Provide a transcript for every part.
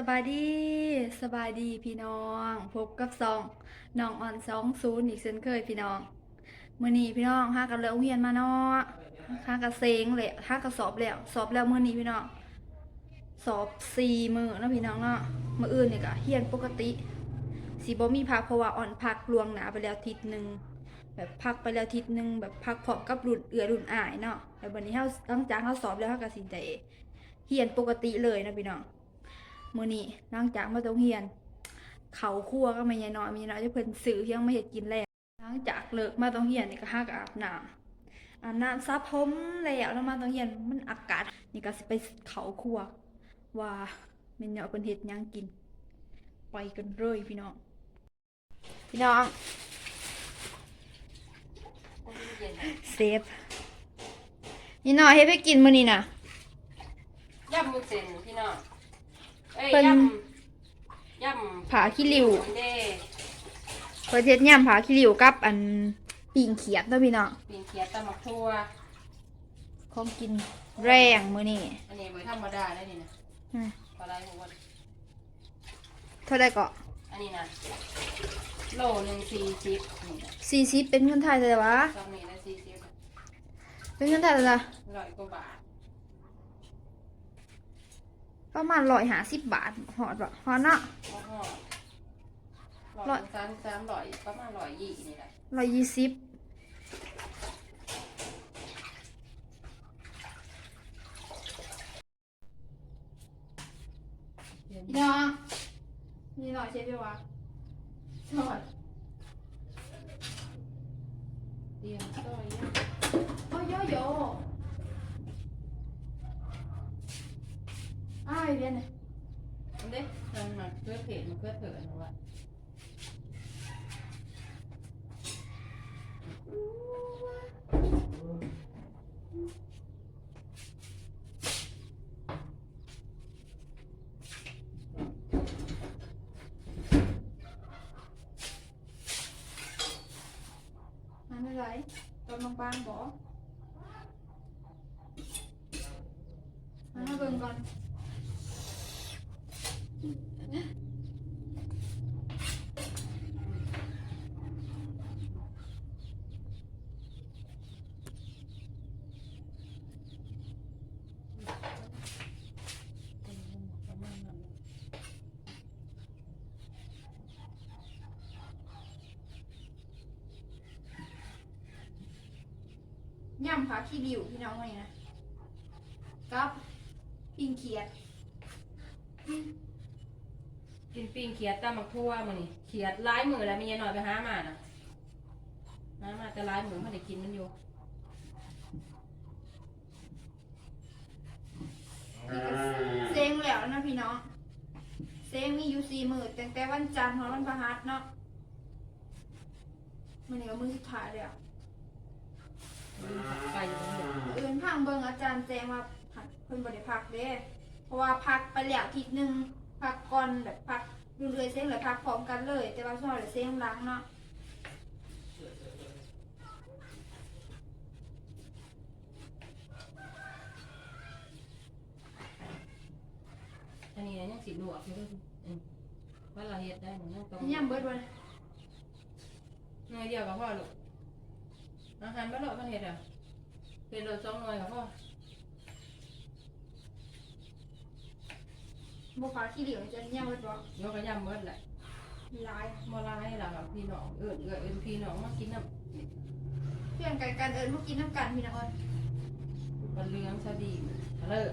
สบายดีสบายดีพี่น้องพบกับซองน้องออนสองศูนย์อีกเช่นเคยพี่น้องมื้อนี้พี่น้องห้ากันเลิกเรียนมาเนาะห้ากันเซ็งแหละห้ากันสอบแล้ว สอบแล้วมื้อนี้พี่น้องสอบสี่มือนะพี่น้องเนาะมืออื่นนี่ก็เรียนปกติสิบ่มีพักเพราะว่าอ่อนพักลวงหนาไปแล้วทิศหนึ่งแบบพักไปแล้วทิศหนึ่งแบบพักพร้อมกับรุ่นเอือรุ่นอายเนาะแล้ววันนี้เฮาหลังจากเฮาสอบแล้วเฮาก็สิได้เรียนปกติเลยนะพี่น้อง มื้อนี้หลังจากมาโรงเรียน เขาครัวก็ไม่ยายน้อยมีน้อยจะเพิ่นซื้อเพียงมาเฮ็ดกินแล้วหลังจากเลิกมาโรงเรียนนี่ก็หากอาบน้ำอาบน้ำซับผมแล้วแล้วมาโรงเรียนมันอากาศนี่ก็สิไปเขาครัวว่าแม่นเนาะเพิ่นเฮ็ดหยังกิน ไปกันเลยพี่น้อง พี่น้องเซฟนี่น้อยเฮ็ดไปกินมื้อนี้น่ะยำมุกเส้นพี่น้อง เอ้ยเป็นย่ำย่ำผาขี้ริ้วเด้เพิ่นเฮ็ดย่ำผาขี้ริ้วกับอันปิ่งเขียดเนาะพี่น้องปีนเขียดตำมักทั่วของกินแรงมื้อนี้อันนี้ไว้ธรรมดาได้นี่นะอืมปลาไหลหัววันเท่าไดก็อันนี้นะโลหนึ่งสี่สิบนี่นะ40เป็นเงินไทยเท่าไดวะตอนนี้นะสี่สิบเป็นเงินไทยเท่าไดร้อยกว่าบาท ประมาณ150บาทฮอดบ่ฮอดเนาะพ่อห่อร้ร้ออยยสามสามร้อยประมาณร้อยยี่นี่แหละ120พี่น้องนี่หน่อยเช็ดด้วยวะชอดเตรียมซอยนะโอ้ยโยโย่ อ้ายเรียนน่ะอันเด้ทำมาเพื่อเพจมาเพื่อเถิดนะวะ มันอะไรตอนบางๆบอกมาให้เบิ่งก่อน ประมาณนั้น ย่ำผักขี้ริ้วพี่น้องไงนะกับปิ้งเขียดกินปิ้งเขียดตำมักทั่วมันนี่เขียดร้ายมือแล้วมียายหน่อยไปหามาน่ะหามาแต่ร้ายมือมันได้กินมันอยู่นี่ก็เซ็งแล้วนะพี่น้องเซ็งมีอยู่สี่มือตั้งแต่วันจันทร์ถึงวันพฤหัสเนาะมันนี่ก็มือสุดท้ายแล้ว ไปอยู่ตรงนี้อื่นพังเบิ่งอาจารย์แจ้งว่าพักเพิ่นบ่ได้พักเด้เพราะว่าพักไปแล้วอาทิตย์หนึงพักก่อนแบบพักเรื่อยๆเซ็งเลยพักพร้อมกันเลย แต่ว่าช่วงเลยเซ็งหลังเนาะอันนี้ยังสิลวกอยู่ด้วยอืมว่าเราเฮ็ดได้มันยังต้องยังเบิดบ่หน่วยเดียวกับพ่อลูก อาหารบ้านเรามันเฮ็ดอะเฮ็ดเราสองหน่วยกับพ่อบ่ฟ้าขี้เหลียวจะยังเบิดบ่ยกกระยำเบิดแหละหลายบ่ลายล่ะพี่น้องเอิ้นเอิ้นเอิ้นพี่น้องมากินน้ำเพื่อนกันกันเอิ้นมากินน้ำกันพี่น้องเอิ้นบันเลืองซะดีเลิก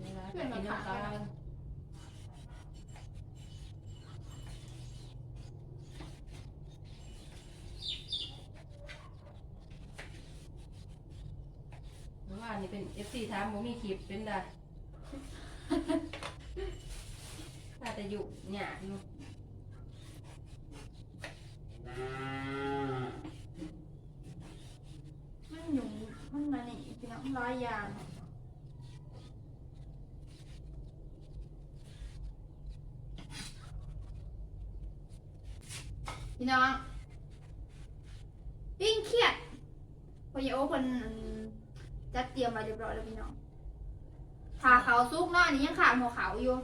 เวลากินน้ำตาล เมื่อวานนี่เป็น FC ถามบ่มีคลิปเป็นได้ถ้าจะอยู่เนี่ยอยู่มันหยุ่งมันมานี่พี่น้องหลายอย่างพี่น้อง ปิ้งเครียดพอยาโอเพิ่น จัดเตรียมมาเรียบร้อยแล้วพี่น้องผ่าเขาซุกเนาะอันนี้ยังขาดหัวเขาอยู่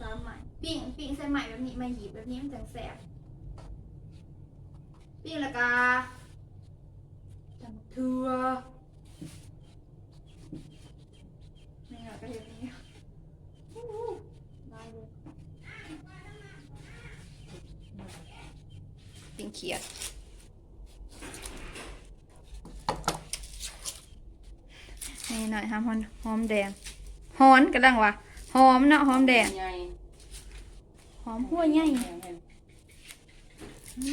สามใหม่ปิ้งปิ้งใส่ใหม่แบบนี้มาหยิบแบบนี้มันจังแสบปิ้งละกาจำเถื่อนี่ค่ะก็เห็นนี้ได้เลยปิ้งเขียด นี่หน่อยทำหอมหอมแดงหอนกระดังวะหอมเนาะหอมแดงใหญ่หอมหัวใหญ่ใหญ่อื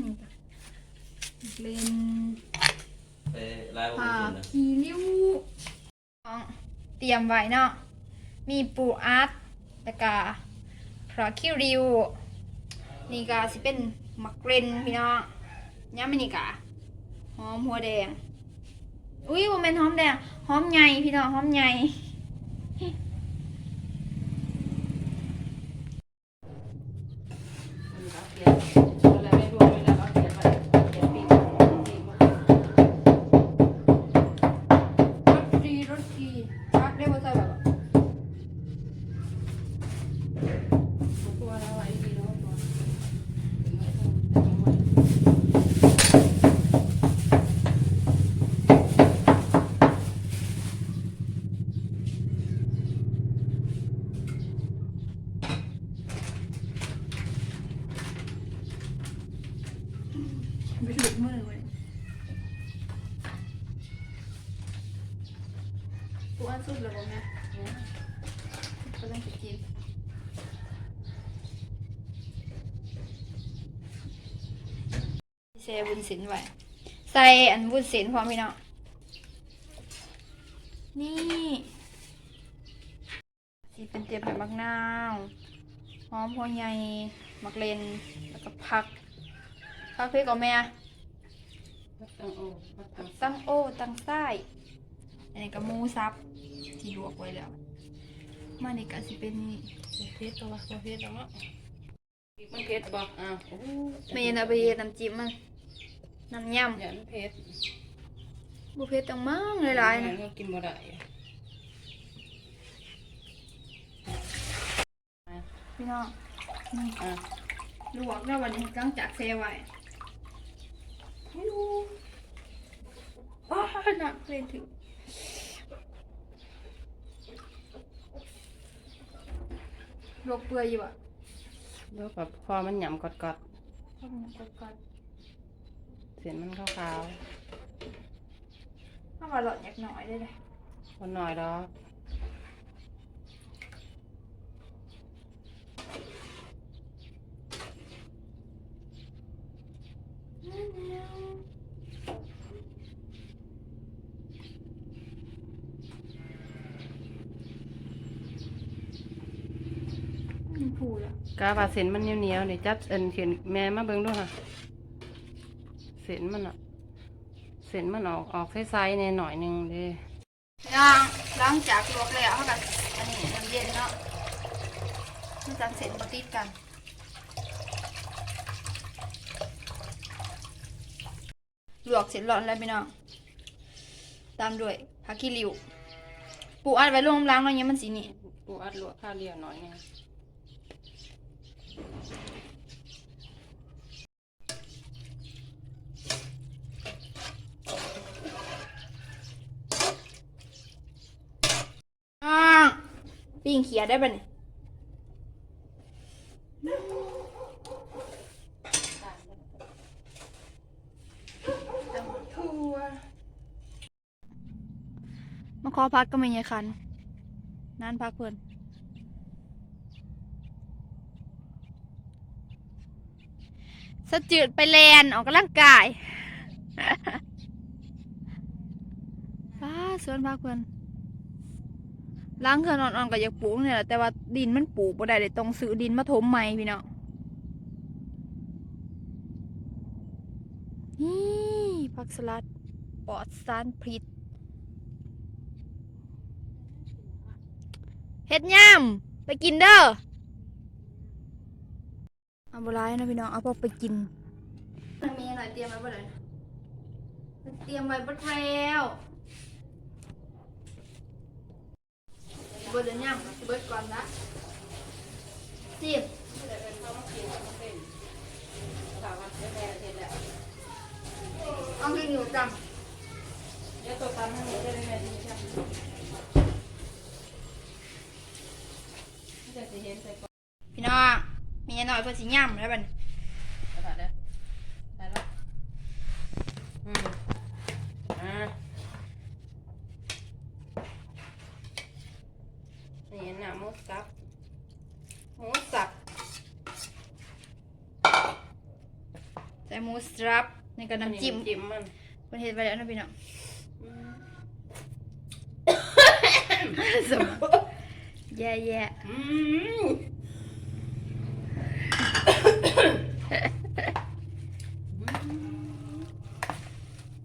มเล่นไปไล่โอผัเคกนะขีริ้วเตรียมไว้เนาะมีปูอัดแล้วก็ผักขี้ริ้วนี่ก็สิเป็นมักเรนพี่น้องย้ำมันนี่กะหอมหัวแดง อุ้ยโมเมนหอมแดงหอมใหญ่พี่น้องหอมใหญ่ เอาเขียดเอาแล้วไม่รวมเลยแล้วเอาเขียดไว้เขียดปิ้งปิ้งมาร สดีรสดีชักได้ว่าใส่แบบ ตัวเราไว้ดีเนาะตัวถึงไว้ต้องถึงไว้ ไม่หลุดมือเลย ปูอันสุดเลยผมนะก็ต้องไปกินใส่วุ้นเส้นไว้ใส่อันวุ้นเส้นพร้อมพี่น้องนี่สีเป็นเตรียมแบบมักนาวหอมหัวใหญ่มักเลนแล้วก็ผักผักพริกเอาแม่ตั้งโอ้ตั้งตั้งโอตั้งไส้อันนี้ก็หมูซับ ที่ลวกไว้แล้ว มานี่ก็สิเป็นเพชรตัวตัวเพชรเอาเนาะมันเพชรบ่อ้าวโอ้เมนเอาไปเฮ็ดน้ำจิ้มมันน้ำยอย่ามันเพชรำบุเพ็ดต้องมั่งหลายๆนะมันกินบ่ได้พี่น้องนี่อะลวกแล้ววันนี้กางจากเซไว้ไม่รู้ว้าหนักเลยถึง ลวกเปื่อยอยู่อะแล้วแบบพอมันหยำกอดก็มันกดก่อนๆเสียนมันขาวถ้าว่าหลอดอยากหน่อยได้เลยๆคนหน่อยดอก มันผูแล้ว กาว่าเส้นมันเหนียวๆนี่จับเอ็นเขียนแม่มาเบิ่งดูค่ะเส้นมันอะเส้นมันออกออกใสๆแน่หน่อยหนึงเด้ย่างหล้างจากลวกแล้วเขากับอันนี้น้ำเย็นเนาะมันจังเสร็จมาติดกันลวกเสร็จร้อนแล้วพี่น้องตามด้วยผักขี้ริ้วปูอัดไว้ลงล้างเนาะเนี่ยมันสีนี่ปูอัดลวกข้าวเดียวหน่อยหนึง ปิ้งเขียดได้ปะเนี่ยมาขอพักก็ไม่ยายคันนั่นพักเพื่อนสะจืดไปแลนออกกำลังกายป้าสวนพักเพื่อน ล้างเขื่อนอ่อนๆก็อยากปลูกเนี่ยแหละแต่ว่าดินมันปลูกบ่ได้เลยต้องซื้อดินมาถมใหม่พี่เน้องนี่ผักสลัดปลอดสารพิษเฮ็ดย่ำไปกินเด้อเอาบรายนะพี่น้องเอาพอไปกินมันมีอะไรเตรียมไว้บ่เลยเตรียมไว้บ่แล้ว บดจะย่ำเบิดก่อนนะจีบเดี๋ยวเป็นข้าวมากินข้าวมาเป็นสาววันแม่เสร็จแล้วเอาที่อยู่จเดี๋ยวตัวตามให้หนูได้ไหมที่ใช่จะสิเห็นใส่ก่อนำพี่น้องมีหน่อยเพื่อสิย่ำแล้วบัดนกระดาษเด้อได้แล้วอืมอ่านี่น้ำหมูสับหมูสับ ใส่หมูสครับในกระน้ำจิ้มจิ้มมันเป็นเฮ็ดไปแล้วนะพี่น้องอืมสมแย่แย่อืม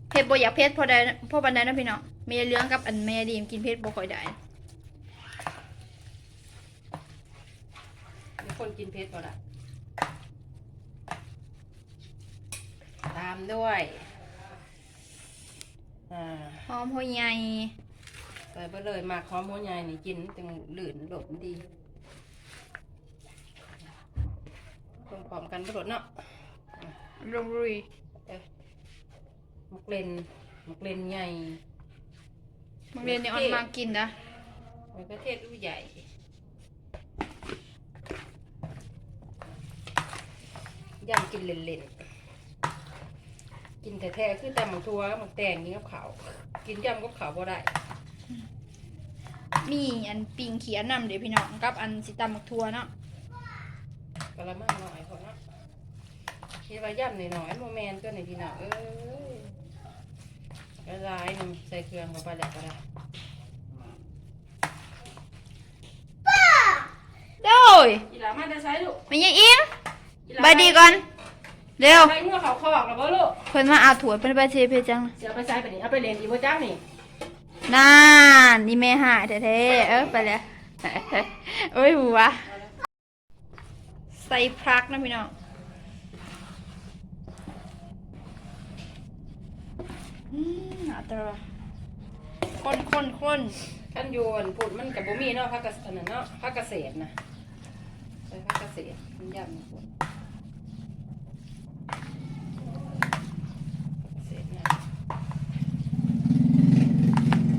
เผ็ดบ่อยากเผ็ดพอได้พอบันไดนะพี่น้องเมียเลี้ยงกับอันเมียดีมกินเผ็ดบ่ค่อยได้มีคนกินเผ็ดก่อนอ่ ตามด้วยอ่าหอมหัวใหญ่ใส่ไปเลยหมากหอมหัวใหญ่นี่กินจังหลื่นหลบดีลงพร้อมกันไปหลดเนาะลงรุยเอ้ยหมักเลนหมักเลนใหญ่โรงเรียนนี่ออนมากินนะในประเทศอู้ใหญ่ย่ำกินเล่นๆ กินแต่แท้ๆคือแต่หมักทัวหมักแตงกินกับขาวกินย่ำกับขาวบ่ได้มีอันปิงเขียนนำเดี๋ยวพี่น้องกับอันสิตำมักทัวเนาะกะละมังหน่อยพอเนาะคิดว่าย่ำหน่อยๆโมแมนตัวไหนพี่น้องเอ้ยละลายหนึ่งใส่เครื่องเข้าไปแล้วก็ได้โดยอีหลามาจะใช้ลูกไม่ยังอิงอีหลาบายดีก่อน เร็วไปงัวเขาคอกแล้วบ่ลูกเพิ่นมาเอาถั่วเพิ่นไปเทเพจัง เสียไปใช้ไปนี่เอาไปเรียนอีโบจ้างนี่น่านนี่แม่หายแท้ๆเออไปแล้วเอ้ยหัวใส่พรักนะพี่น้องอืมหนาตราคนคนคนขั้นโยนผุดมันกับบ่มีเนาะพักกษอันนั้นเนาะพักเกษตรนะไปพักเกษตรมันย่ำนะพุ่นเกษตรนะ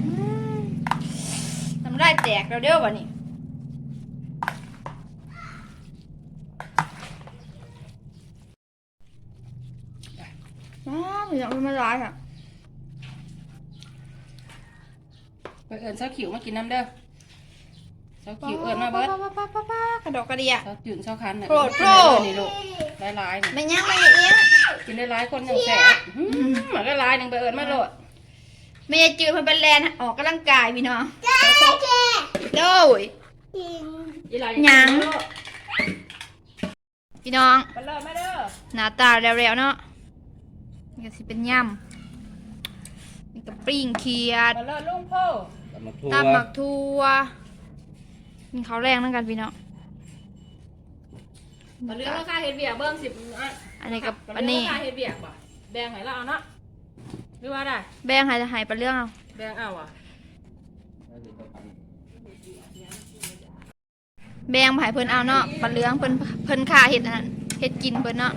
อืมน้ำลายแตกแล้วเด้อวะนี่ว้าอยากมันมาร้ายอะไปเอิญเช้าขิวมากินน้ำเด้อเช้าขิวเอิญมาเบิดป้าป้าป้าป้าป้ากระดกกระเดีย เช้าจืดเช้าคันน่ะโปรดกินได้โปรด นี่ลูกหลายๆนี่ไม่ยังไม่เอี้ยงกินได้หลายคนอย่างแสบอื้อหมันก็หลายหนึ่งไปเอิญมาโลดไม่ยจืดมันเป็นแลนออกกำลังกายพี่น้อง โดยอีหลายหยังกินมาโลดพี่น้องไปเลยมาเด้อหน้าตาเร็วๆเนาะนี่ก็สิเป็นย่ำนี่ก็ปิ้งเขียดไปเลยลุงพ่อตำบักทั่วตำหมักทั่วมีเขาวแรงนั่นกันพี่น้องมาเรื่องราคาเฮ็ดเบียกเบิ้งสิบอะอันนี้กับมาอันเรื่อนี้งราคาเฮ็ดเบียกบ่แบ่งให้เราเอาเนาะหรือว่าได้แบงหายหายไปเรื่องเอาแบ่งเอาอะ แบงหายเพิ่นเอาเนาะปลาเลื้องเพิ่นเพิ่นค่าเห็ดอันนั้นเห็ดกินเพิ่นเนาะ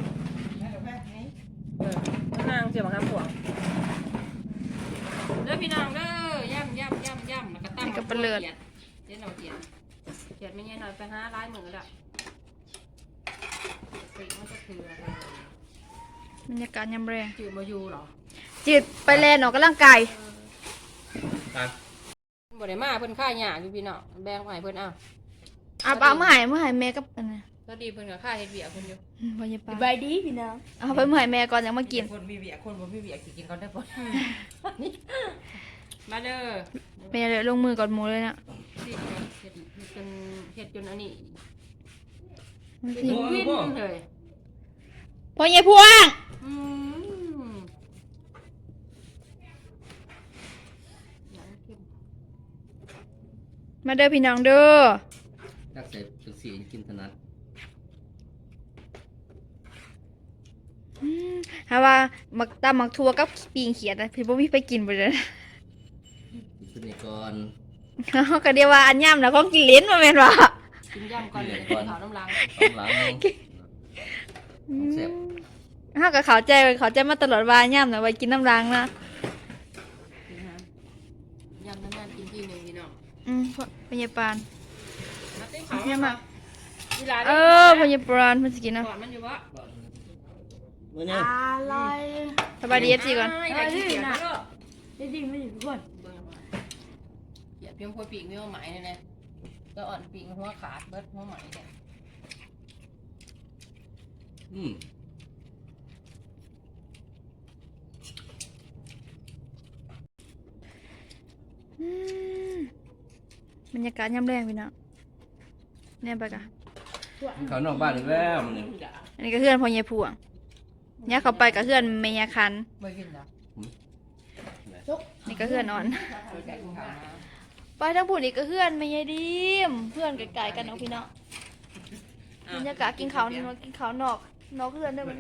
เออนางเสียบังคับผัวเด้อพี่น้องเด้อย่ำย่ำย่ำย่ำแล้วก็ตั้งเจ๊หน่อยเจียนเจียนไม่ใช่หน่อยไปหาลายมือละสิมันก็คืออะไรบรรยากาศยามแรงจืดมาอยู่หรอจืดไปแลนออกกำลังกายบ่ได้มาเพิ่นค่าหยาอยู่พี่น้องแบ่งให้เพิ่นเอาเอาเอาเมื่อไหร่เมื่อไหร่แม่กับอันนั้นก็ดีเพิ่นก็ค่าเฮ็ดเบียกเพิ่นอยู่อืมบ่อย่าไปบายดีพี่น้องเอาไปเมื่อไหร่แม่ก่อนยังมากินคนมีเบียกคนบ่มีเบียกสิกินก่อนได้บ่มาเด้อแม่เลยลงมือก่อนหมูเลยนะสิเฮ็ดเฮ็ดจนเฮ็ดจนอันนี้มันเฮ็ดสิจนวิ่นเลยพ่อใหญ่พวงอืมหนังเข้มมาเด้อพี่น้องเด้อ นักเสพจังสีกินถนัดอืมถ้าว่ามักตำมักทัวกับปีงเขียดนะพี่บ่มีไปกินบ่เลยกินตัวนี้ก่อนเขาก็เดียวว่าอันย่ำนะของกินลิ้นมาแม่นว่ากินย่ำก่อนเลยกินข้าวน้ำลังต้องหลังนึงแซ่บเขาก็เข้าใจเข้าใจมาตลอดว่าย่ำนะไว้กินน้ำรังนะกินน้ำย่ำนานๆกินทีหนึ่งพี่น้องอืมพยาบาล มาติ้งข้าวมาเวลาเออพยาบาลมันจะกินนะก่อนมันอยู่วะเมื่อไงอะไรสบายดีเอฟซีก่อนอยากกินเขียดนะได้ดีไม่ดีทุกคนเบิ่งมาเขียดเพียงพอปีกมีหัวไหมเนี่ยนะก็อ่อนปีกหัวขาดเบิดหัวไหมเนี่ยอืมอืมบรรยากาศย่ำแรงพี่น้อง เนี่ยไปกะเขานอกบ้านอีกแล้วมันนี่อันนี้ก็เพื่อนพ่อเยายพวงเนี่ยเขาไปกับเพื่อนเมียคัน ไม่กินหรอนี่ก็เพื่อนนอนเราจะกินข้าวนะไปทั้งผู้นี่ก็เพื่อนไม่ยายดีม เพื่อนไกลๆกันเนาะพี่เนาะบรรยากาศกินข้าวนี่มากินข้าวนอก นอกเพื่อนเด้อมัน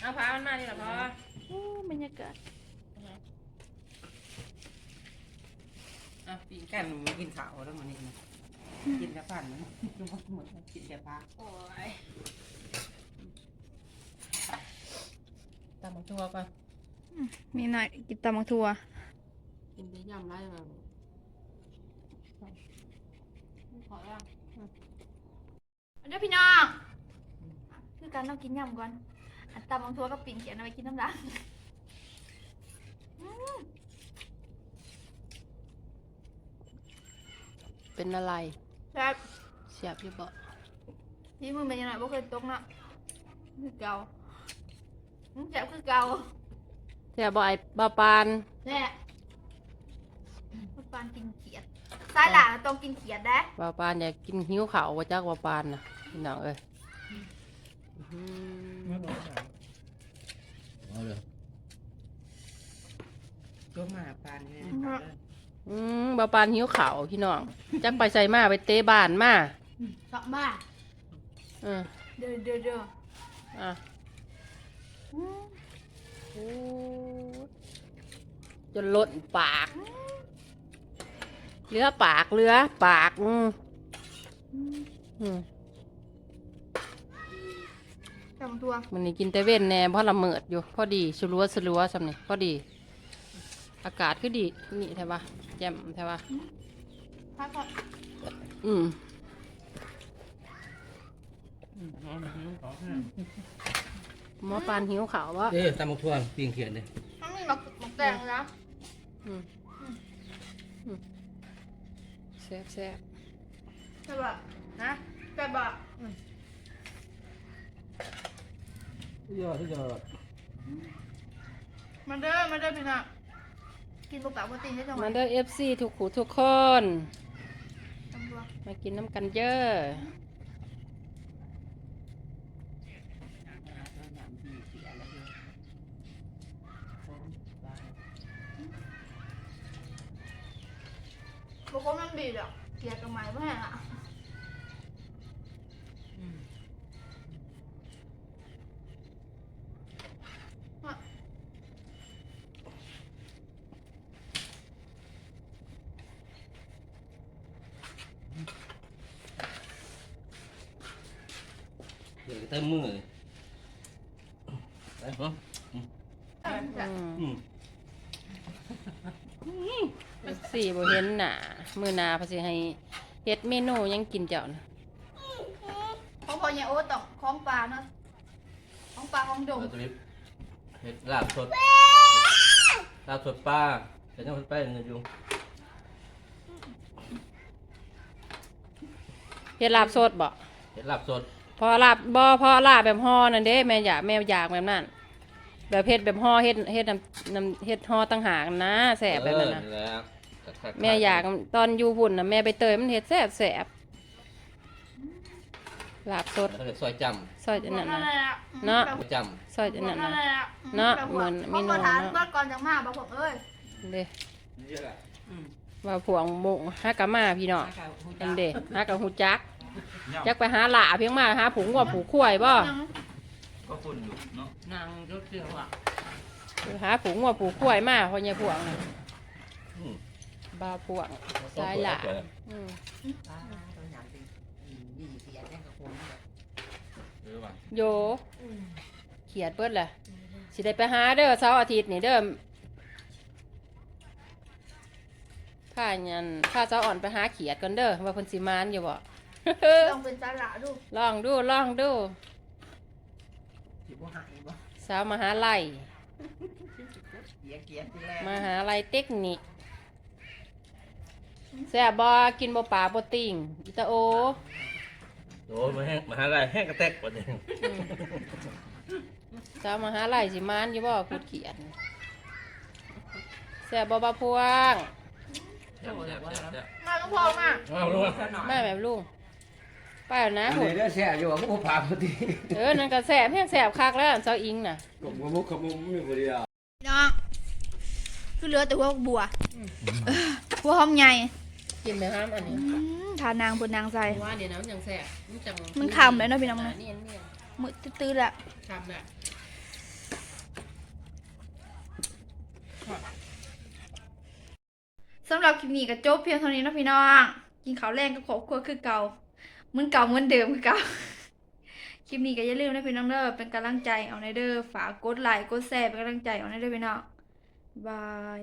เอาพามันมานี่หรอพ่อโอ้บรรยากาศอะปีกันมันกินข้าวแล้วมันนี่ กินแต่ผันมันกินหมดกินแต่ปลาโอ้ยตำบักทั่วก่อนมีหน่อยกินตำบักทั่วกินได้ย่ำไรมาขอยังเด้อพี่น้อง คือการต้องกินยำก่อน อันตำบักทั่วก็ปิ่นเขียนเอาไว้กินน้ำดังเป็นอะไร แซ่บเสียบอยู่บ่ที่มือเป็นยังไงบ่เคยตกเนาะคือเก่าอืมแซ่บคือเก่าเสียบบ่ไอ้บาปาน แซ่บมันปานกินเขียดสายหลังต้องกินเขียดได้บาปานอยากกินหิวข้าวว่าจักบาปานน่ะพี่น้องเอ้ยอืมเอาเลยก็มาปานเนี่ย อืมบาปานหิวข้าวพี่น้อง จักไปใส่มาไปเตะบ้านมาสองบ้านเออเด้อเด้อเด้ออะอืมโอ้จนล้นปากเหลือปากเหลือปากอืมอืมตำบักทั่วมันนี่กินแต่เว้นแหน่เพราะละเมิดอยู่ พอดีสลัวสลัวสำนี่พอดี อากาศคือดีนี่ใช่ปะ แจ่มใช่ปะพักก่อนอืมหมอปานหิวขาววะเอ๊ะตำบักทั่วปีงเขียนเลยมันมีหมักหมักแตงนะอืมอืมแซ่บแซ่บใช่ป่ะนะใช่ป่ะยอดที่ยอดมันเด้อมันเด้อพี่น้อง กินปกติปกติใช่ไหมมาเด้อเอฟซีทุกขู่ทุกคน ตำบักมากินน้ำกันเยอะ บางคนมันบีบอะเกลียดกับไม้ไม่แห้งอะอะ เดี๋ยวเต็มมือเลยไปเนาะอืมอืมเอฟซีบ่เห็นหนามือหนาเพอสิให้เฮ็ดเมนูหยังกินเจ้านะของพ่อเนี่ยโอ้ต้องของปลาเนาะของปลาของดงเราจะมีเห็ดลาบสดลาบสดปลาเห็ดน้ำสดปลาเงินอยู่เฮ็ดลาบสดบ่เห็ดลาบสด พอลาบบ่พอลาบแบบห่อนั่นเด้แม่อยากแม่อยากแบบนั้นแบบเฮ็ดแบบห่อเฮ็ดเฮ็ดน้ำน้ำเฮ็ดห่อต่างหากนะแสบแบบนั้นนะเออแล้วแม่อยากตอนอยู่พุ่นนะแม่ไปเตยมันเฮ็ดแสบแสบลาบสดเขาเรียกซอยจซอยจังนั้นนะ เนาะำซอยจซอยจังนั้นนะ เนาะเนาะเหมือนมีนมเนาะเนาะ เมื่อก่อนจังมาบอกผมเอ้ยเด้ำเยอะอะว่าผวงมุงหากะมาพี่น้องอันเด้หากะฮู้จัก จักไปหาหล่าเพียงมาหาผงว่าผูข้วยบ่ก็คนอยู่เนาะนางรถเสือว่ะหาผงว่าผูข้วยมาเพราะยายพวงน่ะอืมบาพวงสายหลาอืมป้าตัวหนังเป็นดีเสียแน่กับคนแบบหรือว่าโยเขียดเบิดแหละสิได้ไปหาเด้อเสาร์อาทิตย์นี่เด้อพายันพาเสาอ่อนไปหาเขียดกันเด้อว่าเพิ่นสิมานอยู่บ่ ต้องเป็นตาหละดูลองดูลองดูสิบ่หายบ่สาวมหาลัยเกียเกียที่แรกมหาลัยเทคนิคแซ่บบ่กินบ่ปลาบ่ติ่งอิตาโอโอ้มาแห้งมาหาอะไรแห้งกระแทกกว่าเดิมอืมสาวมหาลัยสิมานอยู่บ่พูดเขียนแซ่บบ่บาพวงแซ่บแซ่บแซ่บแซ่บมาก็พอมาเอาลูกแม่แบบลุง ไปแล้วนะอันหุ่นนี้ได้แช่อยู่ว่าผู้พาพอดีเออนั่นก็แซ่บแห้งแซ่บคักแล้วเจ้าอิงน่ะกบมุกขมุมมีคนเดียวพี่น้องคือเหลือแต่หัวบัวเออหัวหอมใหญ่กินไหมครับอันนี้อืมทานางบนนางใส่ว่าเดี๋ยวนะมันยังแซ่บมันจังมันคำเลยเนาะพี่น้องอ่าเนาะเนียนเนียนมือตื้อๆแหละคำน่ะสำหรับคลิปนี้ก็จบเพียงเท่านี้เนาะพี่น้อง กินข้าวแรงกับครอบครัวคือเก่า เหมือนเก่าเหมือนเดิมคือเก่าคลิปนี้ก็อย่าลืมนะพี่น้องเด้อเป็นกำลังใจเอาในเด้อฝากกดไลค์กดแชร์เป็นกำลังใจเอาในเด้อพี่น้องบาย